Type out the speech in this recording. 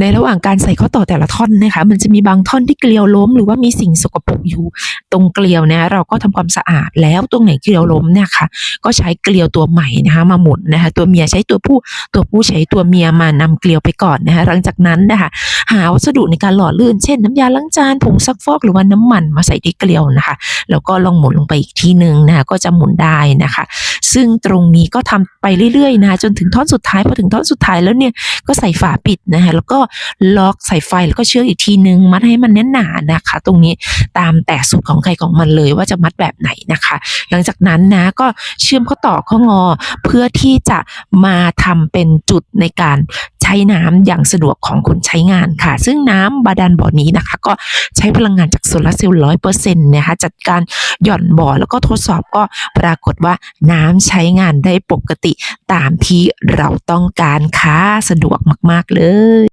ในระหว่างการใส่ข้อต่อแต่ละท่อนนะคะ มันจะมีบางท่อนที่เกลียวล้ม หรือว่ามีสิ่งสกปรกอยู่ ตรงเกลียวเนี่ยเราก็ทำความสะอาดแล้วตรงไหนเกลียวล้มเนี่ยค่ะ ก็ใช้เกลียวตัวใหม่นะคะมาหมุนนะคะ ตัวเมียใช้ตัวผู้ตัวผู้ใช้ตัวเมียมานำเกลียวไปก่อนนะคะหลังจากนั้นนะคะหาวัสดุในการหล่อลื่น เช่น น้ำยาล้างจานผงซักฟอกหรือว่าน้ำมันมาใส่ที่เกลียวนะคะ แล้วก็ลองหมุนลงไปอีกทีหนึ่งนะคะก็จะหมุนได้นะคะ ซึ่งตรงนี้ก็ทำไปเรื่อยๆนะคะจนถึงท่อนสุดท้ายพอถึงท่อนสุดท้ายแล้วเนี่ยก็ใส่ฝาปิดนะคะแล้วก็ล็อกใส่ไฟแล้วก็เชือกอีกทีนึง มัดให้มันแน่นหนานะคะ ตรงนี้ตามแต่สูตรของใครของมันเลยว่าจะมัดแบบไหนนะคะ หลังจากนั้นนะก็เชื่อมข้อต่อข้องอเพื่อที่จะมาทำเป็นจุดในการ ช้น้ำอย่างสะดวกของคนใช้งานค่ะ ซึ่งน้ำบาดาลบ่อนี้นะคะ ก็ใช้พลังงานจากโซลาร์เซลล์ร้อยเปอร์เซ็นต์นะคะจัดการหย่อนบ่อแล้วก็ทดสอบก็ปรากฏว่าน้ำใช้งานได้ปกติตามที่เราต้องการค่ะสะดวกมาก ๆ เลย